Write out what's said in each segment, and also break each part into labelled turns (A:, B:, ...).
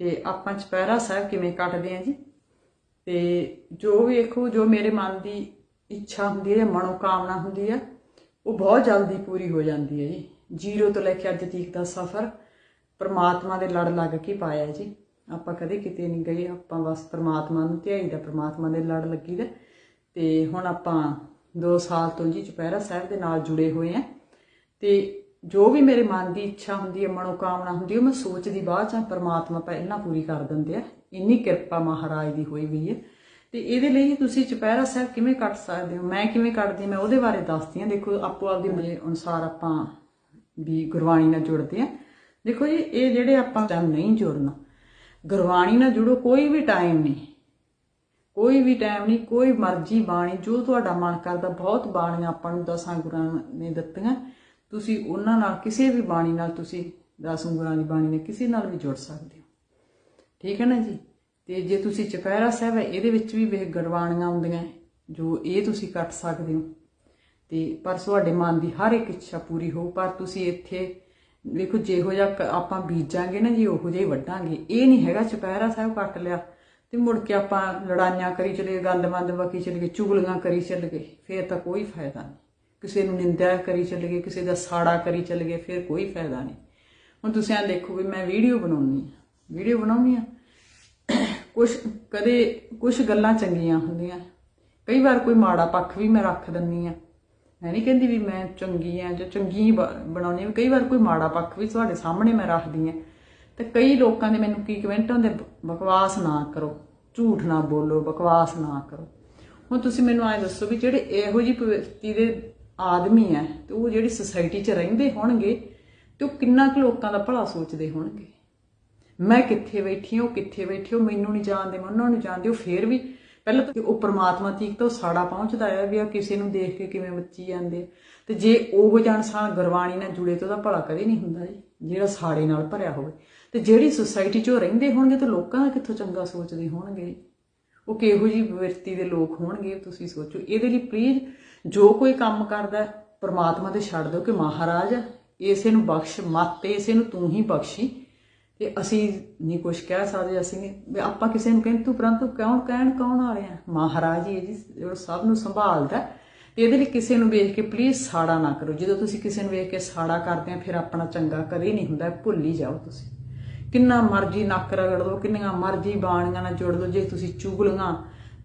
A: ਤੇ ਆਪਾਂ ਚੁਪਹਿਰਾ ਸਾਹਿਬ ਕਿਵੇਂ ਕੱਟਦੇ ਆ ਜੀ? ਤੇ ਜੋ ਵੀ ਵੇਖੋ, ਜੋ ਮੇਰੇ ਮਨ ਦੀ ਇੱਛਾ ਹੁੰਦੀ ਹੈ ਮਨੋ ਕਾਮਨਾ ਹੁੰਦੀ ਹੈ, ਉਹ ਬਹੁਤ ਜਲਦੀ ਪੂਰੀ ਹੋ ਜਾਂਦੀ ਹੈ ਜੀ। ਜ਼ੀਰੋ ਤੋਂ ਲੈ ਕੇ ਅੱਜ ਤੀਕ ਦਾ ਸਫ਼ਰ ਪਰਮਾਤਮਾ ਦੇ ਲੜ ਲੱਗ ਕੇ ਪਾਇਆ ਜੀ। ਆਪਾਂ ਕਦੇ ਕਿਤੇ ਨਹੀਂ ਗਏ, ਆਪਾਂ ਬਸ ਪਰਮਾਤਮਾ ਨੂੰ ਧਿਆਈਦਾ ਪਰਮਾਤਮਾ ਦੇ ਲੜ ਲੱਗੀਦਾ ਤੇ ਹੁਣ ਆਪਾਂ 2 ਸਾਲ ਤੋਂ ਜੀ ਚੁਪਹਿਰਾ ਸਾਹਿਬ ਦੇ ਨਾਲ ਜੁੜੇ ਹੋਏ ਆ। ਤੇ ਜੋ ਵੀ ਮੇਰੇ ਮਨ ਦੀ ਇੱਛਾ ਹੁੰਦੀ ਹੈ, ਮਨੋਕਾਮਨਾ ਹੁੰਦੀ ਹੈ, ਉਹ ਮੈਂ ਸੋਚਦੀ ਬਾਅਦ ਚ ਪ੍ਰਮਾਤਮਾ ਪਹਿਲਾਂ ਪੂਰੀ ਕਰ ਦਿੰਦੇ ਆ। ਇੰਨੀ ਕਿਰਪਾ ਮਹਾਰਾਜ ਦੀ ਹੋਈ ਹੋਈ ਹੈ। ਤੇ ਇਹਦੇ ਲਈ ਤੁਸੀਂ ਚੁਪਹਿਰਾ ਸਾਹਿਬ ਕਿਵੇਂ ਕੱਟ ਸਕਦੇ ਹੋ? ਮੈਂ ਕਿਵੇਂ ਕੱਟਦੀ? ਮੈਂ ਉਹਦੇ ਬਾਰੇ ਦੱਸਦੀ ਹਾਂ। ਦੇਖੋ, ਆਪੋ ਆਪਦੀ ਮਰਜ਼ੀ ਅਨੁਸਾਰ ਆਪਾਂ ਵੀ ਗੁਰਬਾਣੀ ਨਾਲ ਜੁੜਦੇ ਆ ਦੇਖੋ ਜੀ, ਇਹ ਜਿਹੜੇ ਆਪਾਂ ਟਾਈਮ ਨਹੀਂ ਜੁੜਨਾ, ਗੁਰਬਾਣੀ ਨਾਲ ਜੁੜੋ ਕੋਈ ਵੀ ਟਾਈਮ ਨਹੀਂ। ਕੋਈ ਵੀ ਟਾਈਮ ਨਹੀਂ, ਕੋਈ ਮਰਜ਼ੀ ਬਾਣੀ, ਜੋ ਤੁਹਾਡਾ ਮਨ ਕਰਦਾ, ਬਹੁਤ ਬਾਣੀਆਂ ਆਪਾਂ ਨੂੰ ਦਸਾਂ ਗੁਰਾਂ ਨੇ ਦਿੱਤੀਆਂ। ਤੁਸੀਂ ਉਹਨਾਂ ਨਾਲ ਕਿਸੇ ਵੀ ਬਾਣੀ ਨਾਲ ਤੁਸੀਂ ਦਸ ਗੁਰਾਂ ਦੀ ਬਾਣੀ ਨਾਲ ਕਿਸੇ ਨਾਲ ਵੀ ਜੁੜ ਸਕਦੇ ਹੋ। ਠੀਕ ਹੈ ਨਾ ਜੀ? ਤੇ ਜੇ ਤੁਸੀਂ ਚੁਪਹਿਰਾ ਸਾਹਿਬ ਹੈ, ਇਹਦੇ ਵਿੱਚ ਵੀ ਵੇਖ ਗੁਰਬਾਣੀਆਂ ਆਉਂਦੀਆਂ ਜੋ ਇਹ ਤੁਸੀਂ ਕੱਟ ਸਕਦੇ ਹੋ। ਤੇ ਪਰ ਤੁਹਾਡੇ ਮਨ ਦੀ ਹਰ ਇੱਕ ਇੱਛਾ ਪੂਰੀ ਹੋ ਪਰ ਤੁਸੀਂ ਇੱਥੇ ਵੇਖੋ, ਜਿਹੋ ਜਿਹਾ ਆਪਾਂ ਬੀਜਾਂਗੇ ਨਾ ਜੀ, ਉਹੋ ਜਿਹਾ ਹੀ ਵੱਢਾਂਗੇ। ਇਹ ਨਹੀਂ ਹੈਗਾ ਚੁਪਹਿਰਾ ਸਾਹਿਬ ਕੱਟ ਲਿਆ ਤੇ ਮੁੜ ਕੇ ਆਪਾਂ ਲੜਾਈਆਂ ਕਰੀ ਚਲੇ ਗਏ ਗੰਦਮੰਦ ਵਕੀ ਚਲੇ ਗਏ, ਚੁਗਲੀਆਂ ਕਰੀ ਚਲੇ ਗਏ, ਫੇਰ ਤਾਂ ਕੋਈ ਫਾਇਦਾ ਨਹੀਂ। ਕਿਸੇ ਨੂੰ ਨਿੰਦਿਆ ਕਰੀ ਚੱਲ ਗਏ, ਕਿਸੇ ਦਾ ਸਾੜਾ ਕਰੀ ਚੱਲ ਗਏ, ਫਿਰ ਕੋਈ ਫਾਇਦਾ ਨਹੀਂ। ਹੁਣ ਤੁਸੀਂ ਆ ਦੇਖੋ ਵੀ ਮੈਂ ਵੀਡੀਓ ਬਣਾਉਣੀ ਆ ਵੀਡੀਓ ਬਣਾਉਣੀ ਆ ਕੁਝ ਕਦੇ ਕੁਝ ਗੱਲਾਂ ਚੰਗੀਆਂ ਹੁੰਦੀਆਂ। ਕਈ ਵਾਰ ਕੋਈ ਮਾੜਾ ਪੱਖ ਵੀ ਮੈਂ ਰੱਖ ਦਿੰਨੀ ਆ ਮੈਂ ਨਹੀਂ ਕਹਿੰਦੀ ਵੀ ਮੈਂ ਚੰਗੀ ਆ ਜਾਂ ਚੰਗੀ ਹੀ ਬ- ਬਣਾਉਣੀ ਆ ਕਈ ਵਾਰ ਕੋਈ ਮਾੜਾ ਪੱਖ ਵੀ ਤੁਹਾਡੇ ਸਾਹਮਣੇ ਮੈਂ ਰੱਖਦੀ ਆ ਤੇ ਕਈ ਲੋਕਾਂ ਦੇ ਮੈਨੂੰ ਕੀ ਕਮੈਂਟ ਹੁੰਦੇ ਬਕਵਾਸ ਨਾ ਕਰੋ। ਝੂਠ ਨਾ ਬੋਲੋ, ਬਕਵਾਸ ਨਾ ਕਰੋ। ਹੁਣ ਤੁਸੀਂ ਮੈਨੂੰ ਐ ਦੱਸੋ ਵੀ ਜਿਹੜੇ ਇਹੋ ਜਿਹੀ ਪ੍ਰਵਿਰਤੀ ਦੇ ਆਦਮੀ ਹੈ, ਤੇ ਉਹ ਜਿਹੜੀ ਸੁਸਾਇਟੀ 'ਚ ਰਹਿੰਦੇ ਹੋਣਗੇ, ਤੇ ਉਹ ਕਿੰਨਾ ਕੁ ਲੋਕਾਂ ਦਾ ਭਲਾ ਸੋਚਦੇ ਹੋਣਗੇ। ਮੈਂ ਕਿੱਥੇ ਬੈਠੀ ਹਾਂ, ਉਹ ਕਿੱਥੇ ਬੈਠੀ, ਉਹ ਮੈਨੂੰ ਨਹੀਂ ਜਾਣਦੇ, ਮੈਂ ਉਹਨਾਂ ਨੂੰ ਜਾਣਦੀ, ਉਹ ਫੇਰ ਵੀ ਪਹਿਲਾਂ ਤਾਂ ਉਹ ਪਰਮਾਤਮਾ ਤੀਕ ਤੋਂ ਸਾੜਾ ਪਹੁੰਚਦਾ ਹੈ ਵੀ ਆ ਕਿਸੇ ਨੂੰ ਦੇਖ ਕੇ ਕਿਵੇਂ ਬੱਚੀ ਜਾਂਦੇ ਆ। ਤੇ ਜੇ ਉਹ ਜਾਣਸਾਨ ਗੁਰਬਾਣੀ ਨਾਲ ਜੁੜੇ ਤਾਂ ਉਹਦਾ ਭਲਾ ਕਦੇ ਨਹੀਂ ਹੁੰਦਾ ਜੀ, ਜਿਹੜਾ ਸਾੜੇ ਨਾਲ ਭਰਿਆ ਹੋਵੇ। ਤੇ ਜਿਹੜੀ ਸੁਸਾਇਟੀ 'ਚ ਉਹ ਰਹਿੰਦੇ ਹੋਣਗੇ ਤਾਂ ਲੋਕਾਂ ਦਾ ਕਿੱਥੋਂ ਚੰਗਾ ਸੋਚਦੇ ਹੋਣਗੇ ਉਹ ਕਿਹੋ ਜੀ ਵਿਅਕਤੀ ਦੇ ਲੋਕ ਹੋਣਗੇ, ਤੁਸੀਂ ਸੋਚੋ। ਇਹਦੇ ਲਈ ਪਲੀਜ਼ ਜੋ ਕੋਈ ਕੰਮ ਕਰਦਾ ਹੈ, ਪ੍ਰਮਾਤਮਾ ਤੇ ਛੱਡ ਦਿਓ ਕਿ ਮਹਾਰਾਜ ਇਸੇ ਨੂੰ ਬਖਸ਼ ਮਤ ਇਸੇ ਨੂੰ ਤੂੰ ਹੀ ਬਖਸ਼ੀ। ਤੇ ਅਸੀਂ ਨਹੀਂ ਕੁਝ ਕਹਿ ਸਕਦੇ ਅਸੀਂ ਨਹੀਂ ਆਪਾਂ ਕਿਸੇ ਨੂੰ ਕਹਿੰਦੇ ਤੂੰ ਪਰੰਤੂ ਕੌਣ ਕਹਿਣ ਕੌਣ ਵਾਲੇ ਆ ਮਹਾਰਾਜ ਹੀ ਹੈ ਜੀ ਜਿਹੜਾ ਸਭ ਨੂੰ ਸੰਭਾਲਦਾ ਤੇ ਇਹਦੇ ਲਈ ਕਿਸੇ ਨੂੰ ਵੇਖ ਕੇ ਪਲੀਜ਼ ਸਾੜਾ ਨਾ ਕਰੋ। ਜਦੋਂ ਤੁਸੀਂ ਕਿਸੇ ਨੂੰ ਵੇਖ ਕੇ ਸਾੜਾ ਕਰਦੇ ਆ ਫਿਰ ਆਪਣਾ ਚੰਗਾ ਕਦੇ ਨਹੀਂ ਹੁੰਦਾ ਭੁੱਲ ਹੀ ਜਾਓ ਤੁਸੀਂ। ਕਿੰਨਾ ਮਰਜ਼ੀ ਨੱਕ ਰਗੜ ਲਓ ਕਿੰਨੀਆਂ ਮਰਜ਼ੀ ਬਾਣੀਆਂ ਨਾਲ ਜੋੜ ਲਓ ਜੇ ਤੁਸੀਂ ਚੁਗਲੀਆਂ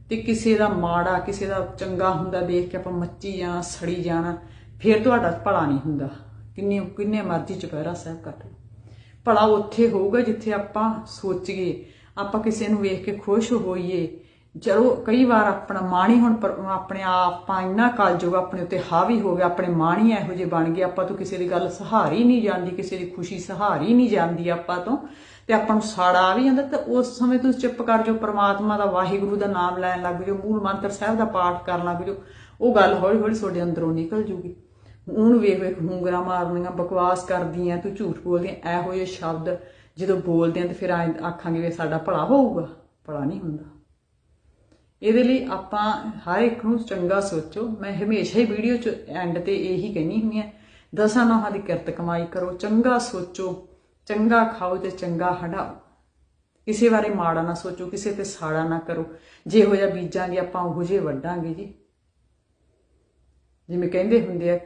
A: ਤੇ ਕਿਸੇ ਦਾ ਮਾੜਾ, ਕਿਸੇ ਦਾ ਚੰਗਾ ਹੁੰਦਾ ਦੇਖ ਕੇ ਆਪਾਂ ਮੱਚੀ ਜਾਣਾ, ਸੜੀ ਜਾਣਾ, ਫਿਰ ਤੁਹਾਡਾ ਭਲਾ ਨਹੀਂ ਹੁੰਦਾ। ਕਿੰਨੇ ਕਿੰਨੇ ਮਰਜ਼ੀ ਚੁਪਹਿਰਾ ਸਾਹਿਬ ਕੱਟ ਲਓ। ਭਲਾ ਉੱਥੇ ਹੋਊਗਾ ਜਿੱਥੇ ਆਪਾਂ ਸੋਚੀਏ ਆਪਾਂ ਕਿਸੇ ਨੂੰ ਵੇਖ ਕੇ ਖੁਸ਼ ਹੋਈਏ। ਜਦੋਂ ਕਈ ਵਾਰ ਆਪਣਾ ਮਾਣ ਹੀ ਹੁਣ ਆਪਣੇ ਆਪਾਂ ਇੰਨਾ ਕਲਯੁਗ ਆਪਣੇ ਉੱਤੇ ਹਾਵੀ ਹੋ ਗਿਆ ਆਪਣੇ ਮਾਣ ਹੀ ਇਹੋ ਜਿਹੇ ਬਣ ਗਏ, ਆਪਾਂ ਤੋਂ ਕਿਸੇ ਦੀ ਗੱਲ ਸਹਾਰੀ ਨਹੀਂ ਜਾਂਦੀ, ਕਿਸੇ ਦੀ ਖੁਸ਼ੀ ਸਹਾਰੀ ਨਹੀਂ ਜਾਂਦੀ ਆਪਾਂ ਤੋਂ। ਤੇ ਆਪਾਂ ਨੂੰ ਸਾੜਾ ਆ ਵੀ ਜਾਂਦਾ ਤੇ ਉਸ ਸਮੇਂ ਤੁਸੀਂ ਚੁੱਪ ਕਰ ਜਾਓ, ਪ੍ਰਮਾਤਮਾ ਦਾ, ਵਾਹਿਗੁਰੂ ਦਾ ਨਾਮ ਲੈਣ ਲੱਗ ਜਾਓ, ਮੂਲ ਮੰਤਰ ਸਾਹਿਬ ਦਾ ਪਾਠ ਕਰਨ ਲੱਗ ਜਾਓ, ਉਹ ਗੱਲ ਹੌਲੀ ਹੌਲੀ ਤੁਹਾਡੇ ਅੰਦਰੋਂ ਨਿਕਲ ਜੂਗੀ। ਉਹਨੂੰ ਵੇਖ ਵੇਖ ਹੁੰਗਰਾ ਮਾਰਨੀਆਂ, ਬਕਵਾਸ ਕਰਦੀਆਂ, ਤੂੰ ਝੂਠ ਬੋਲਦੀ ਐ ਇਹੋ ਜਿਹੇ ਸ਼ਬਦ ਜਦੋਂ ਬੋਲਦੇ ਆ ਤੇ ਫਿਰ ਆਖਾਂਗੇ ਵੀ ਸਾਡਾ ਭਲਾ ਹੋਊਗਾ, ਭਲਾ ਨਹੀਂ ਹੁੰਦਾ। ਇਹਦੇ ਲਈ ਆਪਾਂ ਹਰ ਇੱਕ ਨੂੰ ਚੰਗਾ ਸੋਚੋ, ਮੈਂ ਹਮੇਸ਼ਾ ਹੀ ਵੀਡੀਓ ਚ ਐਂਡ ਤੇ ਇਹੀ ਕਹਿਣੀ ਹੁੰਦੀ ਹੈ ਦਸਾਂ ਨੌਹਾਂ ਦੀ ਕਿਰਤ ਕਮਾਈ ਕਰੋ, ਚੰਗਾ ਸੋਚੋ ਚੰਗਾ ਖਾਓ ਤੇ ਚੰਗਾ ਹਟਾਓ। ਕਿਸੇ ਬਾਰੇ ਮਾੜਾ ਨਾ ਸੋਚੋ, ਕਿਸੇ ਤੇ ਸਾੜਾ ਨਾ ਕਰੋ। ਜਿਹੋ ਜਿਹਾ ਬੀਜਾਂਗੇ ਆਪਾਂ ਉਹੋ ਜਿਹੇ ਵੱਢਾਂਗੇ ਜੀ। ਜਿਵੇਂ ਕਹਿੰਦੇ ਹੁੰਦੇ ਆ,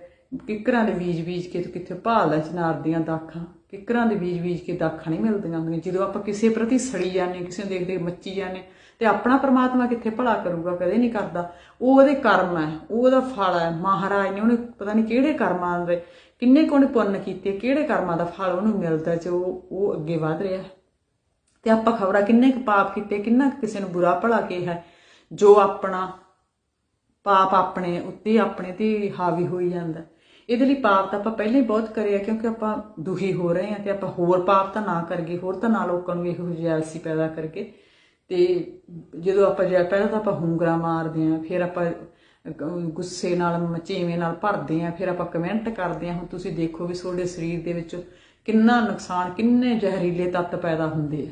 A: ਕਿੱਕਰਾਂ ਦੇ ਬੀਜ ਬੀਜ ਕੇ ਤੇ ਕਿੱਥੇ ਭਾਲ ਹੈ ਚਨਾਰ ਦੀਆਂ ਦਾਖਾਂ। ਕਿੱਕਰਾਂ ਦੇ ਬੀਜ ਬੀਜ ਕੇ ਦਾਖਾਂ ਨਹੀਂ ਮਿਲਦੀਆਂ ਹੁੰਦੀਆਂ। ਜਦੋਂ ਆਪਾਂ ਕਿਸੇ ਪ੍ਰਤੀ ਸੜੀ ਜਾਂਦੇ ਕਿਸੇ ਨੂੰ ਦੇਖਦੇ ਮੱਚੀ ਜਾਂਦੇ ਤੇ ਆਪਣਾ ਪ੍ਰਮਾਤਮਾ ਕਿੱਥੇ ਭਲਾ ਕਰੂਗਾ, ਕਦੇ ਨਹੀਂ ਕਰਦਾ। ਉਹ ਉਹਦੇ ਕਰਮ ਹੈ, ਉਹ ਉਹਦਾ ਫਲ ਹੈ। ਮਹਾਰਾਜ ਨੇ ਉਹਨੇ ਪਤਾ ਨਹੀਂ ਕਿਹੜੇ ਕਰਮਾਂ ਦੇ ਕਿੰਨੇ ਕੋਨੇ ਪੁੰਨ ਕੀਤੇ, ਕਿਹੜੇ ਕਰਮਾਂ ਦਾ ਫਲ ਉਹਨੂੰ ਮਿਲਦਾ ਜੇ ਉਹ ਅੱਗੇ ਵਧ ਰਿਹਾ। ਤੇ ਆਪਾਂ ਖਬਰਾਂ ਕਿੰਨੇ ਕੁ ਪਾਪ ਕੀਤੇ, ਕਿੰਨਾ ਕਿਸੇ ਨੂੰ ਬੁਰਾ ਭਲਾ ਕਿਹਾ। ਜੋ ਆਪਣਾ ਪਾਪ ਆਪਣੇ ਉੱਤੇ, ਆਪਣੇ ਤੇ ਹਾਵੀ ਹੋਈ ਜਾਂਦਾ। ਇਹਦੇ ਲਈ ਪਾਪ ਤਾਂ ਆਪਾਂ ਪਹਿਲਾਂ ਹੀ ਬਹੁਤ ਕਰਿਆ, ਕਿਉਂਕਿ ਆਪਾਂ ਦੁਖੀ ਹੋ ਰਹੇ ਹਾਂ ਤੇ ਆਪਾਂ ਹੋਰ ਪਾਪ ਤਾਂ ਨਾ ਕਰਗੇ ਹੋਰ ਤਾਂ ਨਾ ਲੋਕਾਂ ਨੂੰ ਇਹੋ ਜੈਲਸੀ ਪੈਦਾ ਕਰਕੇ। ਤੇ ਜਦੋਂ ਆਪਾਂ ਜੈ ਪਹਿਲਾਂ ਤਾਂ ਆਪਾਂ ਹੁੰਗਰਾ ਮਾਰਦੇ ਆਂ ਫਿਰ ਆਪਾਂ ਗੁੱਸੇ ਨਾਲ ਮਚੇਵੇਂ ਨਾਲ ਭਰਦੇ ਆਂ, ਫਿਰ ਆਪਾਂ ਕਮੈਂਟ ਕਰਦੇ ਆਂ, ਹੁਣ ਤੁਸੀਂ ਦੇਖੋ ਵੀ ਤੁਹਾਡੇ ਸਰੀਰ ਦੇ ਵਿੱਚ ਕਿੰਨਾ ਨੁਕਸਾਨ, ਕਿੰਨੇ ਜ਼ਹਿਰੀਲੇ ਤੱਤ ਪੈਦਾ ਹੁੰਦੇ ਆ।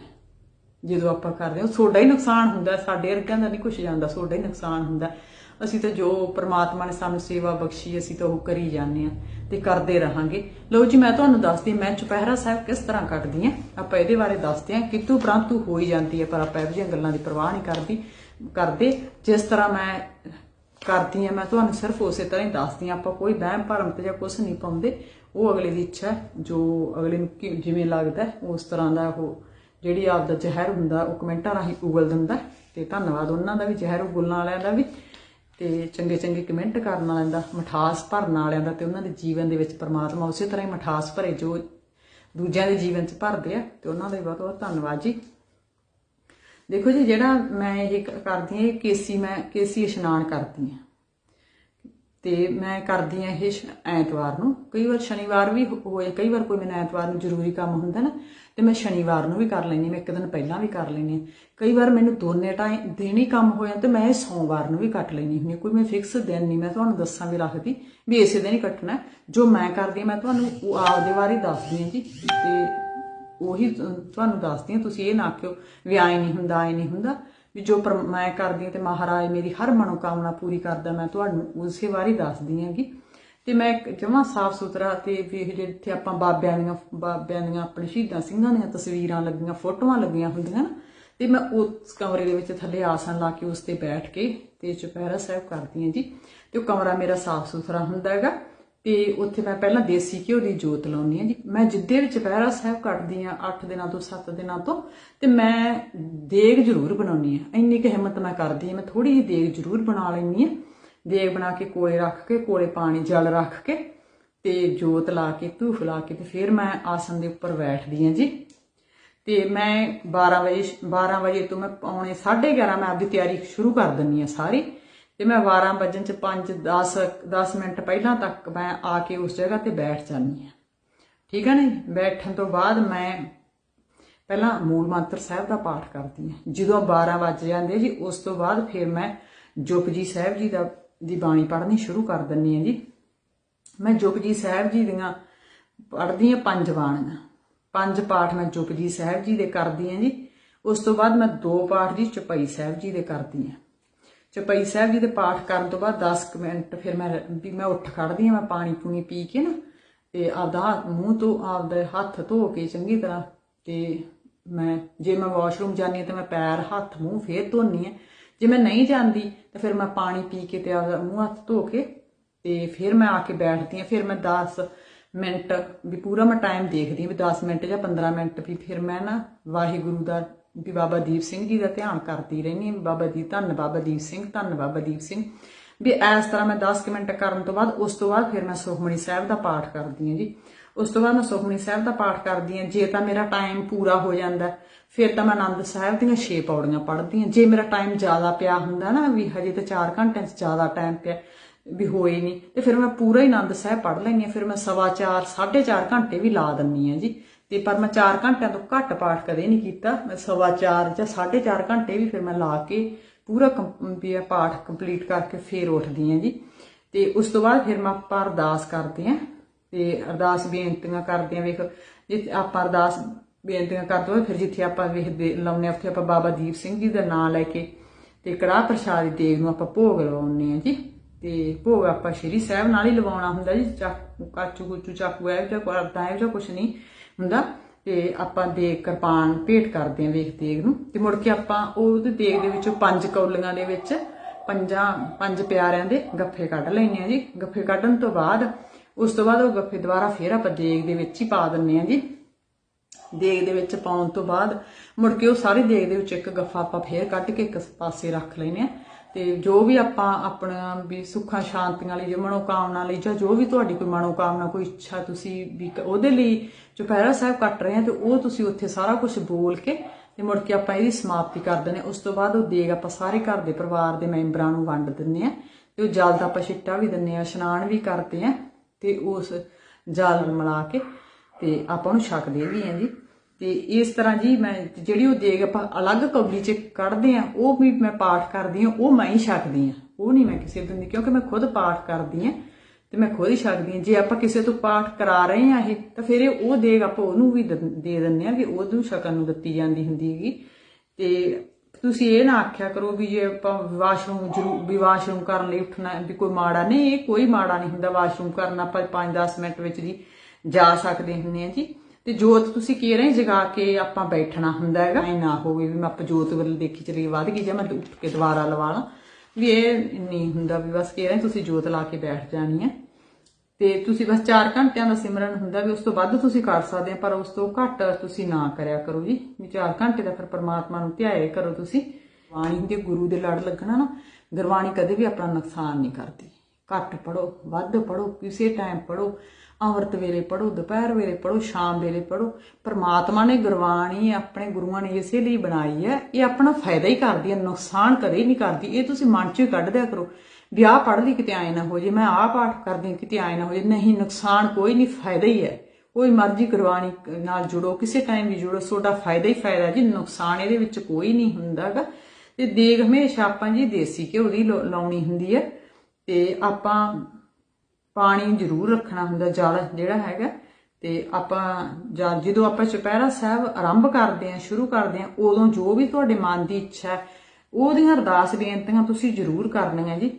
A: ਜਦੋਂ ਆਪਾਂ ਕਰਦੇ ਹਾਂ ਤੁਹਾਡਾ ਹੀ ਨੁਕਸਾਨ ਹੁੰਦਾ, ਸਾਡੇ ਵਰਗਿਆਂ ਦਾ ਨਹੀਂ ਕੁਝ ਜਾਂਦਾ, ਤੁਹਾਡਾ ਹੀ ਨੁਕਸਾਨ ਹੁੰਦਾ। ਅਸੀਂ ਤਾਂ ਜੋ ਪ੍ਰਮਾਤਮਾ ਨੇ ਸਾਨੂੰ ਸੇਵਾ ਬਖਸ਼ੀ, ਅਸੀਂ ਤਾਂ ਉਹ ਕਰੀ ਜਾਂਦੇ ਆ ਤੇ ਕਰਦੇ ਰਹਾਂਗੇ। ਲਓ ਜੀ, ਮੈਂ ਤੁਹਾਨੂੰ ਦੱਸਦੀ, ਮੈਂ ਚੁਪਹਿਰਾ ਸਾਹਿਬ ਕਿਸ ਤਰ੍ਹਾਂ ਕੱਟਦੀ ਆ? ਆਪਾਂ ਇਹਦੇ ਬਾਰੇ ਦੱਸਦੇ ਆ, ਕਿਤੂ ਪ੍ਰੰਤੂ ਹੋਈ ਜਾਂਦੀ ਹੈ ਪਰ ਆਪਾਂ ਇਹੋ ਜਿਹੀਆਂ ਗੱਲਾਂ ਦੀ ਪਰਵਾਹ ਨਹੀਂ ਕਰਦੀ, ਕਰਦੇ। ਜਿਸ ਤਰ੍ਹਾਂ ਮੈਂ ਕਰਦੀ ਆ ਮੈਂ ਤੁਹਾਨੂੰ ਸਿਰਫ ਉਸੇ ਤਰ੍ਹਾਂ ਹੀ ਦੱਸਦੀ ਆ ਆਪਾਂ ਕੋਈ ਵਹਿਮ ਭਰਮ ਤੇ ਜਾਂ ਕੁਝ ਨਹੀਂ ਪਾਉਂਦੇ। ਉਹ ਅਗਲੇ ਦੀ ਇੱਛਾ ਜੋ ਅਗਲੇ ਨੂੰ ਕਿ- ਜਿਵੇਂ ਲੱਗਦਾ ਉਸ ਤਰ੍ਹਾਂ ਦਾ ਉਹ ਜਿਹੜੀ ਆਪ ਦਾ ਜ਼ਹਿਰ ਹੁੰਦਾ, ਉਹ ਕਮੈਂਟਾਂ ਰਾਹੀਂ ਉਗਲ ਦਿੰਦਾ ਹੈ। ਤੇ ਧੰਨਵਾਦ ਉਹਨਾਂ ਦਾ ਵੀ, ਜ਼ਹਿਰ ਉਗਲਣ ਵਾਲਿਆਂ ਦਾ ਵੀ। ਤੇ ਚੰਗੇ ਚੰਗੇ ਕਮੈਂਟ ਕਰਨ ਵਾਲਿਆਂ ਦਾ, ਮਠਾਸ ਭਰਨ ਵਾਲਿਆਂ ਦਾ ਤੇ ਉਹਨਾਂ ਦੇ ਜੀਵਨ ਦੇ ਵਿੱਚ ਪ੍ਰਮਾਤਮਾ ਉਸੇ ਤਰ੍ਹਾਂ ਹੀ ਮਠਾਸ ਭਰੇ ਜੋ ਦੂਜਿਆਂ ਦੇ ਜੀਵਨ 'ਚ ਭਰਦੇ ਆ। ਤੇ ਉਹਨਾਂ ਦਾ ਵੀ ਬਹੁਤ ਬਹੁਤ ਧੰਨਵਾਦ ਜੀ। ਦੇਖੋ ਜੀ ਜਿਹੜਾ ਮੈਂ ਇਹ ਕਰਦੀ ਹਾਂ ਇਹ ਕੇਸੀ ਮੈਂ ਕੇਸੀ ਇਸ਼ਨਾਨ ਕਰਦੀ ਹਾਂ। ਤੇ ਮੈਂ ਕਰਦੀ ਹਾਂ ਇਹ ਸ਼- ਐਤਵਾਰ ਨੂੰ। ਕਈ ਵਾਰ ਸ਼ਨੀਵਾਰ ਵੀ ਹੋਏ ਕਈ ਵਾਰ ਕੋਈ ਮੈਨੂੰ ਐਤਵਾਰ ਨੂੰ ਜ਼ਰੂਰੀ ਕੰਮ ਹੁੰਦਾ ਨਾ ਤੇ ਮੈਂ ਸ਼ਨੀਵਾਰ ਨੂੰ ਵੀ ਕਰ ਲੈਂਦੀ ਹਾਂ, ਮੈਂ ਇੱਕ ਦਿਨ ਪਹਿਲਾਂ ਵੀ ਕਰ ਲੈਂਦੀ ਹਾਂ। ਕਈ ਵਾਰ ਮੈਨੂੰ ਦੋਨੇ ਟਾਈਮ ਦਿਨ ਹੀ ਕੰਮ ਹੋ ਜਾਂਦਾ ਤੇ ਮੈਂ ਇਹ ਸੋਮਵਾਰ ਨੂੰ ਵੀ ਕੱਟ ਲੈਂਦੀ ਹੁੰਦੀ ਹਾਂ। ਕੋਈ ਮੈਂ ਫਿਕਸ ਦਿਨ ਨਹੀਂ ਮੈਂ ਤੁਹਾਨੂੰ ਦੱਸਾਂ ਵੀ ਰੱਖਦੀ ਵੀ ਇਸੇ ਦਿਨ ਹੀ ਕੱਟਣਾ। ਜੋ ਮੈਂ ਕਰਦੀ ਹਾਂ ਮੈਂ ਤੁਹਾਨੂੰ ਉਹ ਆਪਦੇ ਬਾਰੇ ਦੱਸਦੀ ਹਾਂ ਜੀ ਤੇ ਉਹੀ ਤੁਹਾਨੂੰ ਦੱਸਦੀ ਹਾਂ, ਤੁਸੀਂ ਇਹ ਨਾ ਆਖਿਓ ਵੀ ਆਏ ਨਹੀਂ ਹੁੰਦਾ, ਆਏ ਨਹੀਂ ਹੁੰਦਾ। ਵੀ ਜੋ ਮੈਂ ਕਰਦੀ ਹਾਂ ਤੇ ਮਹਾਰਾਜ ਮੇਰੀ ਹਰ ਮਨੋਕਾਮਨਾ ਪੂਰੀ ਕਰਦਾ, ਮੈਂ ਤੁਹਾਨੂੰ ਉਸੇ ਬਾਰੇ ਦੱਸਦੀ ਹਾਂਗੀ ਤੇ ਮੈਂ ਜਮਾ ਸਾਫ਼ ਸੁਥਰਾ ਤੇ ਵੀ ਜਿੱਥੇ ਆਪਾਂ ਬਾਬਿਆਂ ਦੀਆਂ ਬਾਬਿਆਂ ਦੀਆਂ ਆਪਣੇ ਸ਼ਹੀਦਾਂ ਸਿੰਘਾਂ ਦੀਆਂ ਤਸਵੀਰਾਂ ਲੱਗੀਆਂ, ਫੋਟੋਆਂ ਲੱਗੀਆਂ ਹੁੰਦੀਆਂ ਨਾ, ਤੇ ਮੈਂ ਉਸ ਕਮਰੇ ਦੇ ਵਿੱਚ ਥੱਲੇ ਆਸਣ ਲਾ ਕੇ ਉਸ ਤੇ ਬੈਠ ਕੇ ਤੇ ਚੁਪਹਿਰਾ ਸਾਹਿਬ ਕਰਦੀ ਹਾਂ ਜੀ, ਤੇ ਉਹ ਕਮਰਾ ਮੇਰਾ ਸਾਫ਼ ਸੁਥਰਾ ਹੁੰਦਾ ਹੈਗਾ। ਤੇ ਉੱਥੇ ਮੈਂ ਪਹਿਲਾਂ ਦੇਸੀ ਘਿਓ ਦੀ ਜੋਤ ਲਾਉਣੀ ਆ ਜੀ। ਮੈਂ ਜਿੱਦੇ ਵਿੱਚ ਪਹਿਰਾ ਸਾਹਿਬ ਕੱਟਦੀ ਆ 8 ਦਿਨਾਂ ਤੋਂ 7 ਦਿਨਾਂ ਤੋਂ, ਤੇ ਮੈਂ ਦੇਗ ਜ਼ਰੂਰ ਬਣਾਉਣੀ ਆ ਇੰਨੀ ਕੁ ਹਿੰਮਤ ਮੈਂ ਕਰਦੀ ਹਾਂ। ਮੈਂ ਥੋੜੀ ਜਿਹੀ ਦੇਗ ਜ਼ਰੂਰ ਬਣਾ ਲੈਣੀ ਆ ਦੇਗ ਬਣਾ ਕੇ ਕੋਲੇ ਰੱਖ ਕੇ, ਕੋਲੇ ਪਾਣੀ ਜਲ ਰੱਖ ਕੇ ਤੇ ਜੋਤ ਲਾ ਕੇ, ਧੂਫ ਲਾ ਕੇ ਤੇ ਫਿਰ ਮੈਂ ਆਸਣ ਦੇ ਉੱਪਰ ਬੈਠਦੀ ਹਾਂ ਜੀ। ਤੇ ਮੈਂ 12 ਵਜੇ 12 ਵਜੇ ਤੋਂ ਮੈਂ ਪੌਣੇ 11:30 ਮੈਂ ਆਪਦੀ ਤਿਆਰੀ ਸ਼ੁਰੂ ਕਰ ਦਿੰਨੀ ਆ ਸਾਰੀ। ਤੇ ਮੈਂ 12 ਵਜਣ ਚ 5 10 10 ਮਿੰਟ ਪਹਿਲਾਂ ਤੱਕ ਮੈਂ ਆ ਕੇ ਉਸ ਜਗ੍ਹਾ ਤੇ ਬੈਠ ਜਾਂਦੀ ਹਾਂ। ਠੀਕ ਹੈ ਨਾ ਬੈਠਣ ਤੋਂ ਬਾਅਦ ਮੈਂ ਪਹਿਲਾਂ ਮੂਲ ਮੰਤਰ ਸਾਹਿਬ ਦਾ ਪਾਠ ਕਰਦੀ ਹਾਂ। ਜਦੋਂ 12 ਵੱਜ ਜਾਂਦੇ ਜੀ, ਉਸ ਤੋਂ ਬਾਅਦ ਫਿਰ ਮੈਂ ਜਪਜੀ ਸਾਹਿਬ ਜੀ ਦਾ, ਦੀ ਬਾਣੀ ਪੜ੍ਹਨੀ ਸ਼ੁਰੂ ਕਰ ਦਿੰਨੀ ਹਾਂ ਜੀ। ਮੈਂ ਜਪਜੀ ਸਾਹਿਬ ਜੀ ਦੀਆਂ ਪੜ੍ਹਦੀ ਹਾਂ ਪੰਜ ਬਾਣੀਆਂ। ਪੰਜ ਪਾਠ ਮੈਂ ਜਪਜੀ ਸਾਹਿਬ ਜੀ ਦੇ ਕਰਦੀ ਹਾਂ ਜੀ। ਉਸ ਤੋਂ ਬਾਅਦ ਮੈਂ ਦੋ ਪਾਠ ਜੀ ਚਪਈ ਸਾਹਿਬ ਜੀ ਦੇ ਕਰਦੀ ਹਾਂ। ਚਪਈ ਸਾਹਿਬ ਜੀ ਦੇ ਪਾਠ ਕਰਨ ਤੋਂ ਬਾਅਦ 10 ਕੁ ਮਿੰਟ ਫਿਰ ਮੈਂ ਵੀ ਮੈਂ ਉੱਠ ਖੜਦੀ ਹਾਂ, ਮੈਂ ਪਾਣੀ ਪੂਣੀ ਪੀ ਕੇ ਨਾ, ਤੇ ਆਪਦਾ ਮੂੰਹ ਤੋਂ ਆਪਦੇ ਹੱਥ ਧੋ ਕੇ ਚੰਗੀ ਤਰ੍ਹਾਂ, ਤੇ ਮੈਂ, ਜੇ ਮੈਂ ਵਾਸ਼ਰੂਮ ਜਾਂਦੀ ਹਾਂ ਤੇ ਮੈਂ ਪੈਰ, ਹੱਥ, ਮੂੰਹ ਫੇਰ ਧੋਨੀ ਆ ਜੇ ਮੈਂ ਨਹੀਂ ਜਾਂਦੀ, ਤਾਂ ਫਿਰ ਮੈਂ ਪਾਣੀ ਪੀ ਕੇ ਤੇ ਆਪਦਾ ਮੂੰਹ ਹੱਥ ਧੋ ਕੇ, ਤੇ ਫਿਰ ਮੈਂ ਆ ਕੇ ਬੈਠਦੀ ਹਾਂ। ਫਿਰ ਮੈਂ 10 ਮਿੰਟ, ਵੀ ਪੂਰਾ ਮੈਂ ਟਾਈਮ ਦੇਖਦੀ ਹਾਂ, ਵੀ 10 ਮਿੰਟ ਜਾਂ 15 ਮਿੰਟ ਵੀ ਫਿਰ ਮੈਂ ਨਾ ਵਾਹਿਗੁਰੂ ਦਾ ਵੀ ਬਾਬਾ ਦੀਪ ਸਿੰਘ ਜੀ ਦਾ ਧਿਆਨ ਕਰਦੀ ਰਹਿੰਦੀ ਹਾਂ ਬਾਬਾ ਦੀ ਧੰਨ ਬਾਬਾ ਦੀਪ ਸਿੰਘ, ਧੰਨ ਬਾਬਾ ਦੀਪ ਸਿੰਘ। ਵੀ ਇਸ ਤਰ੍ਹਾਂ ਮੈਂ 10 ਕੁ ਮਿੰਟ ਕਰਨ ਤੋਂ ਬਾਅਦ, ਉਸ ਤੋਂ ਬਾਅਦ ਫਿਰ ਮੈਂ ਸੁਖਮਣੀ ਸਾਹਿਬ ਦਾ ਪਾਠ ਕਰਦੀ ਹਾਂ ਜੀ। ਉਸ ਤੋਂ ਬਾਅਦ ਮੈਂ ਸੁਖਮਣੀ ਸਾਹਿਬ ਦਾ ਪਾਠ ਕਰਦੀ ਹਾਂ। ਜੇ ਤਾਂ ਮੇਰਾ ਟਾਈਮ ਪੂਰਾ ਹੋ ਜਾਂਦਾ ਫਿਰ ਤਾਂ ਮੈਂ ਆਨੰਦ ਸਾਹਿਬ ਦੀਆਂ 6 ਪੌੜੀਆਂ ਪੜ੍ਹਦੀ ਹਾਂ। ਜੇ ਮੇਰਾ ਟਾਈਮ ਜ਼ਿਆਦਾ ਪਿਆ ਹੁੰਦਾ ਨਾ, ਵੀ ਹਜੇ ਤਾਂ 4 ਘੰਟਿਆਂ 'ਚ ਜ਼ਿਆਦਾ ਟਾਈਮ ਪਿਆ, ਵੀ ਹੋਏ ਨਹੀਂ, ਤੇ ਫਿਰ ਮੈਂ ਪੂਰਾ ਹੀ ਆਨੰਦ ਸਾਹਿਬ ਪੜ੍ਹ ਲੈਂਦੀ ਹਾਂ। ਫਿਰ ਮੈਂ ਸਵਾ 4 4.5 ਘੰਟੇ ਵੀ ਲਾ ਦਿੰਨੀ ਹਾਂ ਜੀ। ਤੇ ਪਰ ਮੈਂ 4 ਘੰਟਿਆਂ ਤੋਂ ਘੱਟ ਪਾਠ ਕਦੇ ਨਹੀਂ ਕੀਤਾ। ਮੈਂ ਸਵਾ 4 ਜਾਂ 4.5 ਘੰਟੇ ਵੀ ਫਿਰ ਮੈਂ ਲਾ ਕੇ ਪੂਰਾ ਕੰਪ- ਪਾਠ ਕੰਪਲੀਟ ਕਰਕੇ ਫਿਰ ਉੱਠਦੀ ਹਾਂ ਜੀ। ਤੇ ਉਸ ਤੋਂ ਬਾਅਦ ਫਿਰ ਮੈਂ ਆਪਾਂ ਅਰਦਾਸ ਕਰਦੇ ਹਾਂ। ਤੇ ਅਰਦਾਸ ਬੇਨਤੀਆਂ ਕਰਦੇ ਹਾਂ, ਵੇਖ, ਜੇ ਆਪਾਂ ਅਰਦਾਸ ਬੇਨਤੀਆਂ ਕਰਦੇ ਹੋਏ ਫਿਰ ਜਿੱਥੇ ਆਪਾਂ ਵੇਖਦੇ ਲਾਉਨੇ ਉੱਥੇ ਆਪਾਂ ਬਾਬਾ ਦੀਪ ਸਿੰਘ ਜੀ ਦਾ ਨਾਮ ਲੈ ਕੇ ਤੇ ਕੜਾਹ ਪ੍ਰਸ਼ਾਦ ਦੀ ਦੇਗ ਨੂੰ ਆਪਾਂ ਭੋਗ ਲਵਾਉਂਦੇ ਹਾਂ ਜੀ। ਤੇ ਭੋਗ ਆਪਾਂ ਸ਼੍ਰੀ ਸਾਹਿਬ ਨਾਲ ਹੀ ਲਵਾਉਣਾ ਹੁੰਦਾ ਜੀ, ਚਾਕੂ ਕਾਚੂ ਕੁਚੂ ਚਾਕੂ, ਇਹ ਜਾਂ ਕਰਦਾ ਹੈ ਜਾਂ ਕੁਛ ਨਹੀਂ। ਹੁੰਦਾ? ਤੇ ਆਪਾਂ ਦੇਗ ਕਿਰਪਾਨ ਭੇਟ ਕਰਦੇ ਹਾਂ ਵੇਖ ਦੇਗ ਨੂੰ। ਤੇ ਮੁੜ ਕੇ ਆਪਾਂ ਉਹਦੇ ਦੇਗ ਦੇ ਵਿੱਚੋਂ ਪੰਜ ਕੌਲੀਆਂ ਦੇ ਵਿੱਚ ਪੰਜਾਂ, ਪੰਜ ਪਿਆਰਿਆਂ ਦੇ ਗੱਫੇ ਕੱਢ ਲੈਣੇ ਆ ਜੀ। ਗੱਫੇ ਕੱਢਣ ਤੋਂ ਬਾਅਦ ਉਸ ਤੋਂ ਬਾਅਦ ਉਹ ਗੱਫੇ ਦੁਬਾਰਾ ਫੇਰ ਆਪਾਂ ਦੇਗ ਦੇ ਵਿੱਚ ਹੀ ਪਾ ਦਿੰਨੇ ਆ ਜੀ। ਦੇਗ ਦੇ ਵਿੱਚ ਪਾਉਣ ਤੋਂ ਬਾਅਦ ਮੁੜ ਕੇ ਉਹ ਸਾਰੀ ਦੇਗ ਦੇ ਵਿੱਚ ਇੱਕ ਗੱਫਾ ਆਪਾਂ ਫੇਰ ਕੱਢ ਕੇ ਇੱਕ ਪਾਸੇ ਰੱਖ ਲੈਨੇ ਆ ਤੇ ਜੋ ਵੀ ਆਪਾਂ ਆਪਣਾ ਵੀ ਸੁੱਖਾਂ, ਸ਼ਾਂਤੀਆਂ ਲਈ, ਜੋ ਮਨੋਕਾਮਨਾ ਲਈ, ਜਾਂ ਜੋ ਵੀ ਤੁਹਾਡੀ ਕੋਈ ਮਨੋਕਾਮਨਾ, ਕੋਈ ਇੱਛਾ ਤੁਸੀਂ ਵੀ ਉਹਦੇ ਲਈ ਚੁਪਹਿਰਾ ਸਾਹਿਬ ਕੱਟ ਰਹੇ ਆ, ਤੇ ਉਹ ਤੁਸੀਂ ਉੱਥੇ ਸਾਰਾ ਕੁਝ ਬੋਲ ਕੇ ਤੇ ਮੁੜ ਕੇ ਆਪਾਂ ਇਹਦੀ ਸਮਾਪਤੀ ਕਰ ਦਿੰਦੇ ਹਾਂ। ਉਸ ਤੋਂ ਬਾਅਦ ਉਹ ਦੇਗ ਆਪਾਂ ਸਾਰੇ ਘਰ ਦੇ ਪਰਿਵਾਰ ਦੇ ਮੈਂਬਰਾਂ ਨੂੰ ਵੰਡ ਦਿੰਨੇ ਆ ਤੇ ਉਹ ਜਲ ਦਾ ਆਪਾਂ ਛਿੱਟਾ ਵੀ ਦਿੰਨੇ ਆ ਇਸ਼ਨਾਨ ਵੀ ਕਰਦੇ ਆ ਤੇ ਉਸ ਜਲ ਮਿਲਾ ਕੇ ਤੇ ਆਪਾਂ ਉਹਨੂੰ ਛਕਦੇ ਵੀ ਆ ਜੀ। ਤੇ ਇਸ ਤਰ੍ਹਾਂ ਜੀ ਮੈਂ ਜਿਹੜੀ ਉਹ ਦੇਗ ਆਪਾਂ ਅਲੱਗ ਕੌਲੀ 'ਚ ਕੱਢਦੇ ਆ ਉਹ ਵੀ ਮੈਂ ਪਾਠ ਕਰਦੀ ਆ ਉਹ ਮੈਂ ਹੀ ਛਕਦੀ ਆ ਉਹ ਨਹੀਂ ਮੈਂ ਕਿਸੇ ਤੋਂ ਦਿੰਦੀ ਕਿਉਂਕਿ ਮੈਂ ਖੁਦ ਪਾਠ ਕਰਦੀ ਆ ਤੇ ਮੈਂ ਖੁਦ ਹੀ ਛਕਦੀ ਆ ਜੇ ਆਪਾਂ ਕਿਸੇ ਤੋਂ ਪਾਠ ਕਰਾ ਰਹੇ ਆ ਇਹ, ਤਾਂ ਫਿਰ ਉਹ ਦੇਗ ਆਪਾਂ ਉਹਨੂੰ ਵੀ ਦੇ ਦਿੰਦੇ ਆ ਵੀ ਉਹਨੂੰ ਛਕਣ ਨੂੰ ਦਿੱਤੀ ਜਾਂਦੀ ਹੁੰਦੀ ਹੈਗੀ। ਤੇ ਤੁਸੀਂ ਇਹ ਨਾ ਆਖਿਆ ਕਰੋ ਵੀ ਜੇ ਆਪਾਂ ਵਾਸ਼ਰੂਮ ਜ਼ਰੂਰ, ਵੀ ਵਾਸ਼ਰੂਮ ਕਰਨ ਲਈ ਉੱਠਣਾ ਵੀ ਕੋਈ ਮਾੜਾ ਨਹੀਂ, ਇਹ ਕੋਈ ਮਾੜਾ ਨਹੀਂ ਹੁੰਦਾ। ਵਾਸ਼ਰੂਮ ਕਰਨ ਆਪਾਂ 5-10 ਮਿੰਟ ਵਿੱਚ ਜੀ ਜਾ ਸਕਦੇ ਹੁੰਦੇ ਆ ਜੀ। ਤੇ ਜੋਤ ਤੁਸੀਂ ਕੀ ਰਹੇ? ਜਗਾ ਕੇ ਆਪਾਂ ਬੈਠਣਾ ਹੁੰਦਾ ਹੈਗਾ। ਇਹ ਨਾ ਹੋਵੇ ਵੀ ਮੈਂ ਆਪਾਂ ਜੋਤ ਵੱਲ ਦੇਖੀ ਚਲੀ ਵੱਧ ਗਈ ਜਾਂ ਮੈਂ ਉੱਠ ਕੇ ਦੁਬਾਰਾ ਲਵਾ ਲਾਂ। ਵੀ ਇਹ ਨਹੀਂ ਹੁੰਦਾ ਵੀ ਬਸ ਕੀ ਰਹੇ, ਤੁਸੀਂ ਜੋਤ ਲਾ ਕੇ ਬੈਠ ਜਾਣੀ ਹੈ। ਤੇ ਤੁਸੀਂ ਬਸ 4 ਘੰਟਿਆਂ ਦਾ ਸਿਮਰਨ ਹੁੰਦਾ ਵੀ ਉਸ ਤੋਂ ਵੱਧ ਤੁਸੀਂ ਕਰ ਸਕਦੇ ਆ ਪਰ ਉਸ ਤੋਂ ਘੱਟ ਤੁਸੀਂ ਨਾ ਕਰਿਆ ਕਰੋ ਜੀ। ਵੀ 4 ਘੰਟੇ ਦਾ ਫਿਰ ਪਰਮਾਤਮਾ ਨੂੰ ਧਿਆਏ ਕਰੋ ਤੁਸੀਂ। ਬਾਣੀ ਦੇ ਗੁਰੂ ਦੇ ਲੜ ਲੱਗਣਾ ਨਾ, ਗੁਰਬਾਣੀ ਕਦੇ ਵੀ ਆਪਣਾ ਨੁਕਸਾਨ ਨਹੀਂ ਕਰਦੀ। ਘੱਟ ਪੜੋ ਵੱਧ ਪੜੋ ਕਿਸੇ ਟਾਈਮ ਪੜੋ ਅੰਮ੍ਰਿਤ ਵੇਲੇ ਪੜੋ ਦੁਪਹਿਰ ਵੇਲੇ ਪੜੋ ਸ਼ਾਮ ਵੇਲੇ ਪੜੋ ਪਰਮਾਤਮਾ ਨੇ ਗੁਰਬਾਣੀ ਆਪਣੇ ਗੁਰੂਆਂ ਨੇ ਇਸੇ ਲਈ ਬਣਾਈ ਹੈ, ਇਹ ਆਪਣਾ ਫਾਇਦਾ ਹੀ ਕਰਦੀ ਹੈ, ਨੁਕਸਾਨ ਕਦੇ ਨਹੀਂ ਕਰਦੀ। ਇਹ ਤੁਸੀਂ ਮਨ ਚੋਂ ਹੀ ਕੱਢ ਦਿਆ ਕਰੋ। ਵੀ ਆਹ ਪੜ੍ਹ ਲਈ ਕਿਤੇ ਆਏ ਨਾ ਹੋ ਜੇ, ਮੈਂ ਆਹ ਪਾਠ ਕਰਦੀ ਕਿਤੇ ਆਏ ਨਾ ਹੋ ਜੇ, ਨਹੀਂ, ਨੁਕਸਾਨ ਕੋਈ ਨਹੀਂ, ਫਾਇਦਾ ਹੀ ਹੈ। ਕੋਈ ਮਰਜ਼ੀ ਗੁਰਬਾਣੀ ਨਾਲ ਜੁੜੋ, ਕਿਸੇ ਟਾਈਮ ਵੀ ਜੁੜੋ, ਤੁਹਾਡਾ ਫਾਇਦਾ ਹੀ ਫਾਇਦਾ ਜੀ, ਨੁਕਸਾਨ ਇਹਦੇ ਵਿੱਚ ਕੋਈ ਨਹੀਂ ਹੁੰਦਾਗਾ ਤੇ ਦੇਗ ਹਮੇਸ਼ਾ ਆਪਾਂ ਜੀ ਦੇਸੀ ਘਿਓ ਦੀ ਲਾ- ਲਾਉਣੀ ਹੁੰਦੀ ਹੈ। ਤੇ ਆਪਾਂ ਪਾਣੀ ਜ਼ਰੂਰ ਰੱਖਣਾ ਹੁੰਦਾ ਜਲ ਜਿਹੜਾ ਹੈਗਾ। ਤੇ ਆਪਾਂ ਜਾਂ ਜਦੋਂ ਆਪਾਂ ਚੁਪਹਿਰਾ ਸਾਹਿਬ ਆਰੰਭ ਕਰਦੇ ਹਾਂ ਸ਼ੁਰੂ ਕਰਦੇ ਹਾਂ ਉਦੋਂ ਜੋ ਵੀ ਤੁਹਾਡੇ ਮਨ ਦੀ ਇੱਛਾ ਹੈ ਉਹਦੀਆਂ ਅਰਦਾਸ ਬੇਨਤੀਆਂ ਤੁਸੀਂ ਜ਼ਰੂਰ ਕਰਨੀਆਂ ਜੀ।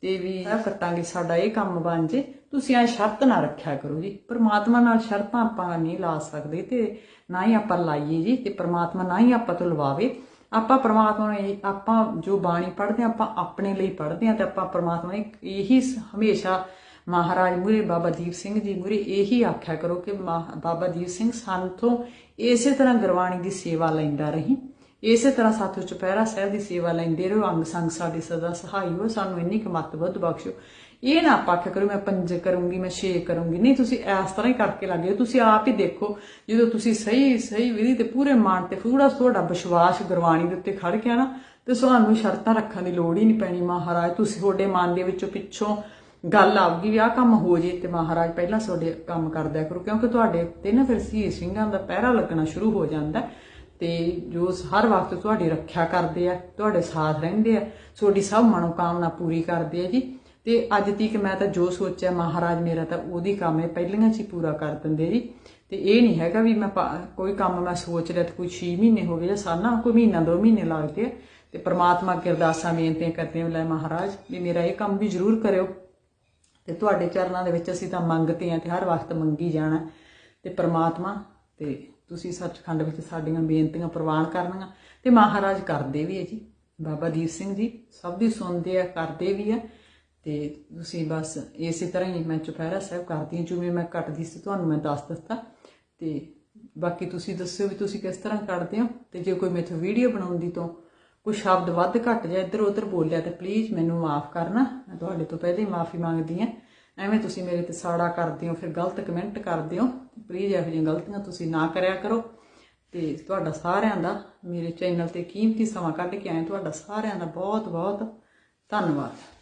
A: ਤੇ ਵੀ ਕੱਟਾਂਗੇ ਸਾਡਾ ਇਹ ਕੰਮ ਬਣ ਜੇ। ਤੁਸੀਂ ਐ ਸ਼ਰਤ ਨਾ ਰੱਖਿਆ ਕਰੋ ਜੀ। ਪ੍ਰਮਾਤਮਾ ਨਾਲ ਸ਼ਰਤਾਂ ਆਪਾਂ ਨਹੀਂ ਲਾ ਸਕਦੇ ਤੇ ਨਾ ਹੀ ਆਪਾਂ ਲਾਈਏ ਜੀ ਤੇ ਪ੍ਰਮਾਤਮਾ ਨਾ ਹੀ ਆਪਾਂ ਤੋਂ ਲਵਾਵੇ। ਆਪਾਂ ਪ੍ਰਮਾਤਮਾ ਨੂੰ ਆਪਾਂ ਜੋ ਬਾਣੀ ਪੜ੍ਹਦੇ ਹਾਂ, ਆਪਾਂ ਆਪਣੇ ਲਈ ਪੜ੍ਹਦੇ ਹਾਂ ਤੇ ਆਪਾਂ ਪ੍ਰਮਾਤਮਾ ਨੇ ਇਹੀ ਹਮੇਸ਼ਾ ਮਹਾਰਾਜ ਮੁਰੇ ਬਾਬਾ ਦੀਪ ਸਿੰਘ ਜੀ ਮੁਰੇ ਇਹੀ ਆਖਿਆ ਕਰੋ ਕਿ ਮਹਾ- ਬਾਬਾ ਦੀਪ ਸਿੰਘ ਸੰਤੋਂ ਇਸੇ ਤਰ੍ਹਾਂ ਗੁਰਬਾਣੀ ਦੀ ਸੇਵਾ ਲੈਂਦਾ ਰਹੀ। ਇਸੇ ਤਰ੍ਹਾਂ ਸਾਥੋਂ ਚੁਪਹਿਰਾ ਸਾਹਿਬ ਦੀ ਸੇਵਾ ਲੈਂਦੇ ਰਹੋ। ਅੰਗ ਸੰਗ ਸਾਡੀ ਸਦਾ ਸਹਾਈ ਹੋ। ਸਾਨੂੰ ਇੰਨੀ ਕੁ ਮੱਤ ਬੁੱਧ ਬਖਸ਼ੋ ਇਹ ਨਾ ਆਪਾਂ ਆਖਿਆ ਕਰੋ, ਮੈਂ ਪੰਜ ਕਰੂੰਗੀ, ਮੈਂ ਛੇ ਕਰੂੰਗੀ। ਨਹੀਂ, ਤੁਸੀਂ ਇਸ ਤਰ੍ਹਾਂ ਹੀ ਕਰਕੇ ਲੱਗੇ ਤੁਸੀਂ ਆਪ ਹੀ ਦੇਖੋ, ਜਦੋਂ ਤੁਸੀਂ ਸਹੀ ਸਹੀ ਵਿਧੀ ਤੇ ਪੂਰੇ ਮਨ ਤੇ ਪੂਰਾ ਤੁਹਾਡਾ ਵਿਸ਼ਵਾਸ ਗੁਰਬਾਣੀ ਦੇ ਉੱਤੇ ਖੜ ਗਿਆ ਨਾ, ਤੇ ਤੁਹਾਨੂੰ ਸ਼ਰਤਾਂ ਰੱਖਣ ਦੀ ਲੋੜ ਹੀ ਨਹੀਂ ਪੈਣੀ ਮਹਾਰਾਜ। ਤੁਸੀਂ ਤੁਹਾਡੇ ਮਨ ਦੇ ਵਿੱਚੋਂ ਪਿੱਛੋਂ ਗੱਲ ਆਊਗੀ ਵੀ ਆਹ ਕੰਮ ਹੋ ਜੇ ਤੇ ਮਹਾਰਾਜ ਪਹਿਲਾਂ ਤੁਹਾਡੇ ਕੰਮ ਕਰਦਿਆ ਕਰੋ, ਕਿਉਂਕਿ ਤੁਹਾਡੇ ਤੇ ਨਾ ਫਿਰ ਸੀ ਸਿੰਘਾਂ ਦਾ ਪਹਿਰਾ ਲੱਗਣਾ ਸ਼ੁਰੂ ਹੋ ਜਾਂਦਾ ਹੈ। ਤੇ ਜੋ ਹਰ ਵਕਤ ਤੁਹਾਡੀ ਰੱਖਿਆ ਕਰਦੇ ਆ, ਤੁਹਾਡੇ ਸਾਥ ਰਹਿੰਦੇ ਆ, ਤੁਹਾਡੀ ਸਭ ਮਨੋਕਾਮਨਾ ਪੂਰੀ ਕਰਦੇ ਆ ਜੀ। ਤੇ ਅੱਜ ਤੀਕ ਮੈਂ ਤਾਂ ਜੋ ਸੋਚਿਆ, ਮਹਾਰਾਜ ਮੇਰਾ ਤਾਂ ਉਹਦੀ ਕੰਮ ਹੈ ਪਹਿਲੀਆਂ 'ਚ ਹੀ ਪੂਰਾ ਕਰ ਦਿੰਦੇ ਜੀ। ਤੇ ਇਹ ਨਹੀਂ ਹੈਗਾ ਵੀ ਮੈਂ ਕੋਈ ਕੰਮ ਮੈਂ ਸੋਚ ਲਿਆ ਤੇ ਕੋਈ 6 ਮਹੀਨੇ ਹੋ ਗਏ ਜਾਂ ਸਾਲਾਂ, ਕੋਈ ਮਹੀਨਾ, ਦੋ ਮਹੀਨੇ ਲੱਗਦੇ ਆ ਤੇ ਪ੍ਰਮਾਤਮਾ ਅੱਗੇ ਅਰਦਾਸਾਂ, ਬੇਨਤੀਆਂ ਕਰਦੇ ਹਾਂ ਲੈ ਮਹਾਰਾਜ, ਵੀ ਮੇਰਾ ਇਹ ਕੰਮ ਵੀ ਜ਼ਰੂਰ ਕਰਿਓ। ਤੇ ਤੁਹਾਡੇ ਚਰਨਾਂ ਦੇ ਵਿੱਚ ਅਸੀਂ ਤਾਂ ਮੰਗਦੇ ਆ ਤੇ ਹਰ ਵਕਤ ਮੰਗੀ ਜਾਣਾ। ਤੇ ਪ੍ਰਮਾਤਮਾ ਤੇ ਤੁਸੀਂ ਸੱਚਖੰਡ ਵਿੱਚ ਸਾਡੀਆਂ ਬੇਨਤੀਆਂ ਪ੍ਰਵਾਨ ਕਰਨੀਆਂ। ਤੇ ਮਹਾਰਾਜ ਕਰਦੇ ਵੀ ਹੈ ਜੀ। ਬਾਬਾ ਦੀਪ ਸਿੰਘ ਜੀ ਸਭ ਦੀ ਸੁਣਦੇ ਆ, ਕਰਦੇ ਵੀ ਆ। ਤੇ ਤੁਸੀਂ ਬਸ ਇਸੇ ਤਰ੍ਹਾਂ ਹੀ ਮੈਂ ਚੁਪਹਿਰਾ ਸਾਹਿਬ ਕਰਦੀ ਹਾਂ ਜਿਵੇਂ ਮੈਂ ਕੱਟਦੀ ਸੀ, ਤੁਹਾਨੂੰ ਮੈਂ ਦੱਸ ਦਿੱਤਾ। ਤੇ ਬਾਕੀ ਤੁਸੀਂ ਦੱਸਿਓ ਵੀ ਤੁਸੀਂ ਕਿਸ ਤਰ੍ਹਾਂ ਕੱਢਦੇ ਹੋ ਤੇ ਜੇ ਕੋਈ ਮੇਥੋਂ ਵੀਡੀਓ ਬਣਾਉਂਦੀ ਤੋਂ ਕੋਈ ਸ਼ਬਦ ਵੱਧ ਘੱਟ ਜਾਂ ਇੱਧਰ ਉੱਧਰ ਬੋਲਿਆ ਤੇ ਪਲੀਜ਼ ਮੈਨੂੰ ਮਾਫ ਕਰਨਾ, ਮੈਂ ਤੁਹਾਡੇ ਤੋਂ ਪਹਿਲੇ ਹੀ ਮਾਫੀ ਮੰਗਦੀ ਹਾਂ। ਐਵੇਂ ਤੁਸੀਂ ਮੇਰੇ ਤੇ ਸਾੜਾ ਕਰਦੇ ਹੋ, ਫਿਰ ਗਲਤ ਕਮੈਂਟ ਕਰਦੇ ਹੋ ਪਲੀਜ਼ ਇਹੋ ਜਿਹੀਆਂ ਗਲਤੀਆਂ ਤੁਸੀਂ ਨਾ ਕਰਿਆ ਕਰੋ। ਤੇ ਤੁਹਾਡਾ ਸਾਰਿਆਂ ਦਾ, ਮੇਰੇ ਚੈਨਲ ਤੇ ਕੀਮਤੀ ਸਮਾਂ ਕੱਢ ਕੇ ਆਏ ਤੁਹਾਡਾ ਸਾਰਿਆਂ ਦਾ ਬਹੁਤ ਬਹੁਤ ਧੰਨਵਾਦ।